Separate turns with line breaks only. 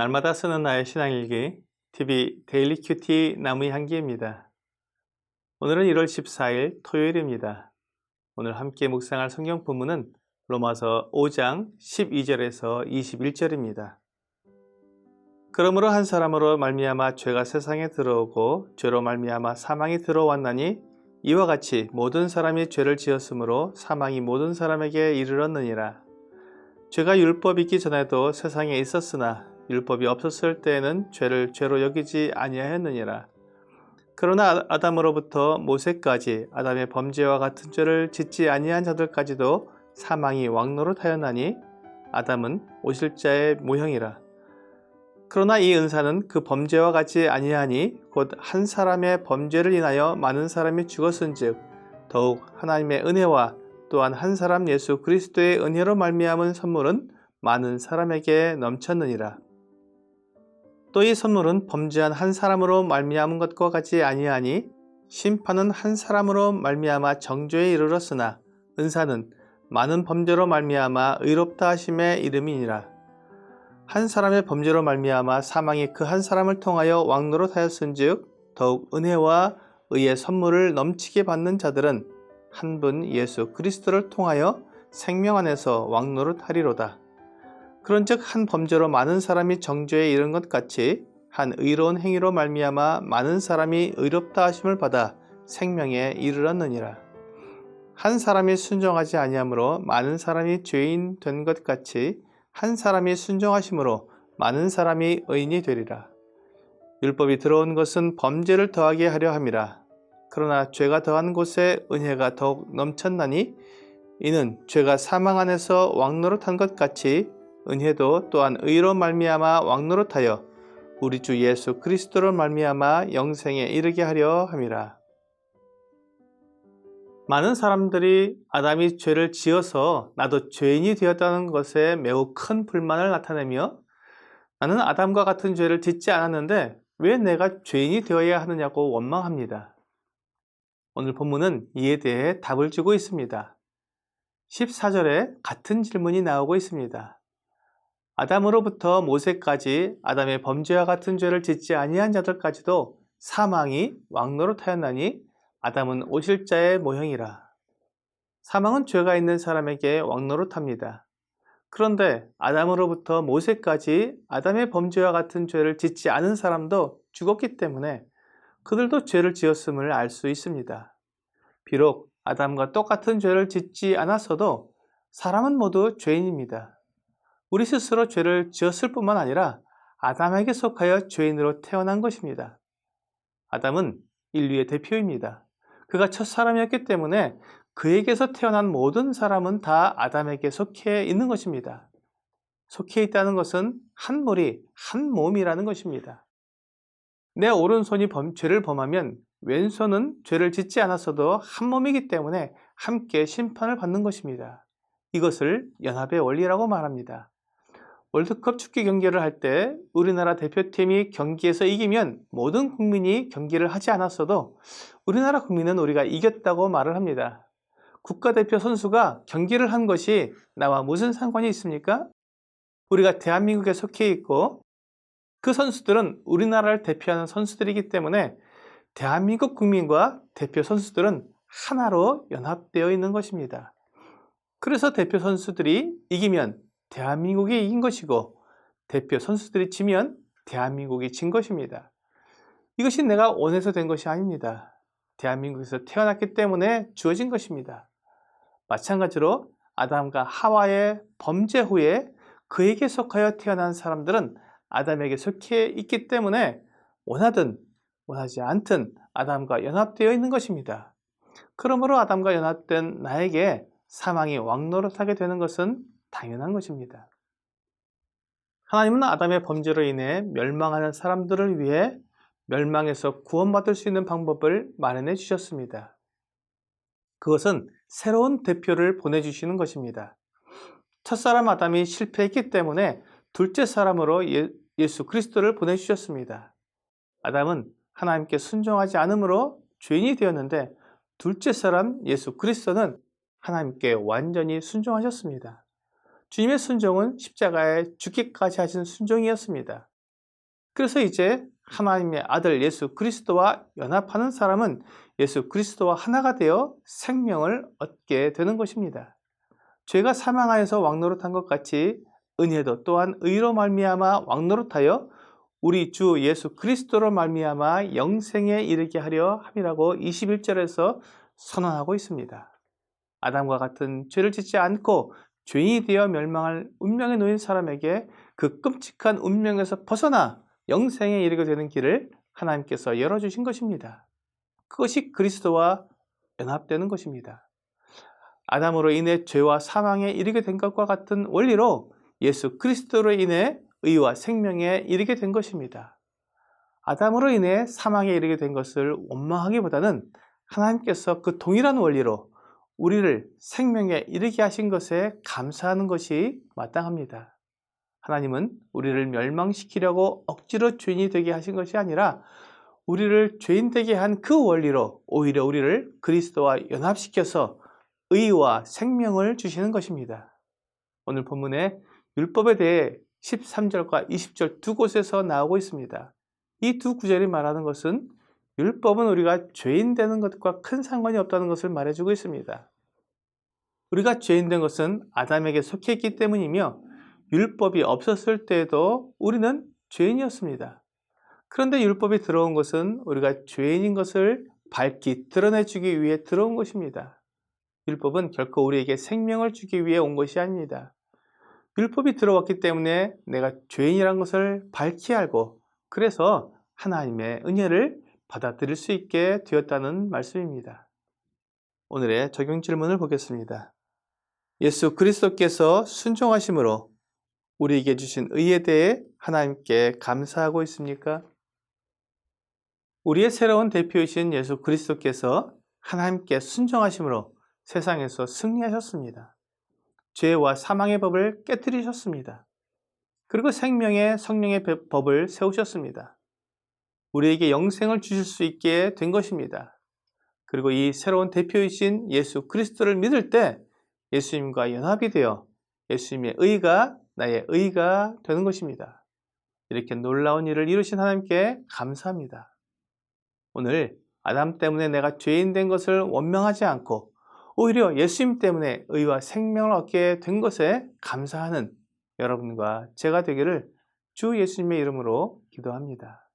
날마다 쓰는 나의 신앙일기 TV 데일리 큐티 나무의 향기입니다. 오늘은 1월 14일 토요일입니다. 오늘 함께 묵상할 성경 본문은 로마서 5장 12절에서 21절입니다. 그러므로 한 사람으로 말미암아 죄가 세상에 들어오고 죄로 말미암아 사망이 들어왔나니 이와 같이 모든 사람이 죄를 지었으므로 사망이 모든 사람에게 이르렀느니라. 죄가 율법이 있기 전에도 세상에 있었으나 율법이 없었을 때에는 죄를 죄로 여기지 아니하였느니라. 그러나 아담으로부터 모세까지 아담의 범죄와 같은 죄를 짓지 아니한 자들까지도 사망이 왕노릇하였나니 아담은 오실 자의 모형이라. 그러나 이 은사는 그 범죄와 같지 아니하니 곧 한 사람의 범죄를 인하여 많은 사람이 죽었은즉 더욱 하나님의 은혜와 또한 한 사람 예수 그리스도의 은혜로 말미암은 선물은 많은 사람에게 넘쳤느니라. 또 이 선물은 범죄한 한 사람으로 말미암은 것과 같지 아니하니 심판은 한 사람으로 말미암아 정죄에 이르렀으나 은사는 많은 범죄로 말미암아 의롭다 하심의 이름이니라. 한 사람의 범죄로 말미암아 사망이 그 한 사람을 통하여 왕노릇하였은즉 더욱 은혜와 의의 선물을 넘치게 받는 자들은 한 분 예수 그리스도를 통하여 생명 안에서 왕노릇하리로다. 그런즉 한 범죄로 많은 사람이 정죄에 이른 것 같이 한 의로운 행위로 말미암아 많은 사람이 의롭다 하심을 받아 생명에 이르렀느니라. 한 사람이 순종하지 아니하므로 많은 사람이 죄인 된 것 같이 한 사람이 순종하심으로 많은 사람이 의인이 되리라. 율법이 들어온 것은 범죄를 더하게 하려 함이라. 그러나 죄가 더한 곳에 은혜가 더욱 넘쳤나니 이는 죄가 사망 안에서 왕노릇한 것 같이 은혜도 또한 의로 말미암아 왕노릇하여 우리 주 예수 그리스도로 말미암아 영생에 이르게 하려 함이라. 많은 사람들이 아담이 죄를 지어서 나도 죄인이 되었다는 것에 매우 큰 불만을 나타내며 나는 아담과 같은 죄를 짓지 않았는데 왜 내가 죄인이 되어야 하느냐고 원망합니다. 오늘 본문은 이에 대해 답을 주고 있습니다. 14절에 같은 질문이 나오고 있습니다. 아담으로부터 모세까지 아담의 범죄와 같은 죄를 짓지 아니한 자들까지도 사망이 왕노릇하였나니 아담은 오실 자의 모형이라. 사망은 죄가 있는 사람에게 왕노릇합니다. 그런데 아담으로부터 모세까지 아담의 범죄와 같은 죄를 짓지 않은 사람도 죽었기 때문에 그들도 죄를 지었음을 알 수 있습니다. 비록 아담과 똑같은 죄를 짓지 않았어도 사람은 모두 죄인입니다. 우리 스스로 죄를 지었을 뿐만 아니라 아담에게 속하여 죄인으로 태어난 것입니다. 아담은 인류의 대표입니다. 그가 첫 사람이었기 때문에 그에게서 태어난 모든 사람은 다 아담에게 속해 있는 것입니다. 속해 있다는 것은 한 무리, 한 몸이라는 것입니다. 내 오른손이 범, 죄를 범하면 왼손은 죄를 짓지 않았어도 한 몸이기 때문에 함께 심판을 받는 것입니다. 이것을 연합의 원리라고 말합니다. 월드컵 축구 경기를 할 때 우리나라 대표팀이 경기에서 이기면 모든 국민이 경기를 하지 않았어도 우리나라 국민은 우리가 이겼다고 말을 합니다. 국가대표 선수가 경기를 한 것이 나와 무슨 상관이 있습니까? 우리가 대한민국에 속해 있고 그 선수들은 우리나라를 대표하는 선수들이기 때문에 대한민국 국민과 대표 선수들은 하나로 연합되어 있는 것입니다. 그래서 대표 선수들이 이기면 대한민국이 이긴 것이고 대표 선수들이 지면 대한민국이 진 것입니다. 이것이 내가 원해서 된 것이 아닙니다. 대한민국에서 태어났기 때문에 주어진 것입니다. 마찬가지로 아담과 하와의 범죄 후에 그에게 속하여 태어난 사람들은 아담에게 속해 있기 때문에 원하든 원하지 않든 아담과 연합되어 있는 것입니다. 그러므로 아담과 연합된 나에게 사망이 왕노릇하게 되는 것은 당연한 것입니다. 하나님은 아담의 범죄로 인해 멸망하는 사람들을 위해 멸망에서 구원받을 수 있는 방법을 마련해 주셨습니다. 그것은 새로운 대표를 보내주시는 것입니다. 첫사람 아담이 실패했기 때문에 둘째 사람으로 예, 예수 그리스도를 보내주셨습니다. 아담은 하나님께 순종하지 않으므로 죄인이 되었는데 둘째 사람 예수 그리스도는 하나님께 완전히 순종하셨습니다. 주님의 순종은 십자가에 죽기까지 하신 순종이었습니다. 그래서 이제 하나님의 아들 예수 그리스도와 연합하는 사람은 예수 그리스도와 하나가 되어 생명을 얻게 되는 것입니다. 죄가 사망 하에서 왕노릇한 것 같이 은혜도 또한 의로 말미암아 왕노릇하여 우리 주 예수 그리스도로 말미암아 영생에 이르게 하려 함이라고 21절에서 선언하고 있습니다. 아담과 같은 죄를 짓지 않고 죄인이 되어 멸망할 운명에 놓인 사람에게 그 끔찍한 운명에서 벗어나 영생에 이르게 되는 길을 하나님께서 열어주신 것입니다. 그것이 그리스도와 연합되는 것입니다. 아담으로 인해 죄와 사망에 이르게 된 것과 같은 원리로 예수 그리스도로 인해 의와 생명에 이르게 된 것입니다. 아담으로 인해 사망에 이르게 된 것을 원망하기보다는 하나님께서 그 동일한 원리로 우리를 생명에 이르게 하신 것에 감사하는 것이 마땅합니다. 하나님은 우리를 멸망시키려고 억지로 죄인이 되게 하신 것이 아니라 우리를 죄인 되게 한 그 원리로 오히려 우리를 그리스도와 연합시켜서 의와 생명을 주시는 것입니다. 오늘 본문에 율법에 대해 13절과 20절 두 곳에서 나오고 있습니다. 이 두 구절이 말하는 것은 율법은 우리가 죄인 되는 것과 큰 상관이 없다는 것을 말해주고 있습니다. 우리가 죄인 된 것은 아담에게 속해 있기 때문이며 율법이 없었을 때에도 우리는 죄인이었습니다. 그런데 율법이 들어온 것은 우리가 죄인인 것을 밝히 드러내주기 위해 들어온 것입니다. 율법은 결코 우리에게 생명을 주기 위해 온 것이 아닙니다. 율법이 들어왔기 때문에 내가 죄인이란 것을 밝히 알고 그래서 하나님의 은혜를 받아들일 수 있게 되었다는 말씀입니다. 오늘의 적용 질문을 보겠습니다. 예수 그리스도께서 순종하심으로 우리에게 주신 의에 대해 하나님께 감사하고 있습니까? 우리의 새로운 대표이신 예수 그리스도께서 하나님께 순종하심으로 세상에서 승리하셨습니다. 죄와 사망의 법을 깨뜨리셨습니다. 그리고 생명의 성령의 법을 세우셨습니다. 우리에게 영생을 주실 수 있게 된 것입니다. 그리고 이 새로운 대표이신 예수 그리스도를 믿을 때 예수님과 연합이 되어 예수님의 의가 나의 의가 되는 것입니다. 이렇게 놀라운 일을 이루신 하나님께 감사합니다. 오늘 아담 때문에 내가 죄인 된 것을 원망하지 않고 오히려 예수님 때문에 의와 생명을 얻게 된 것에 감사하는 여러분과 제가 되기를 주 예수님의 이름으로 기도합니다.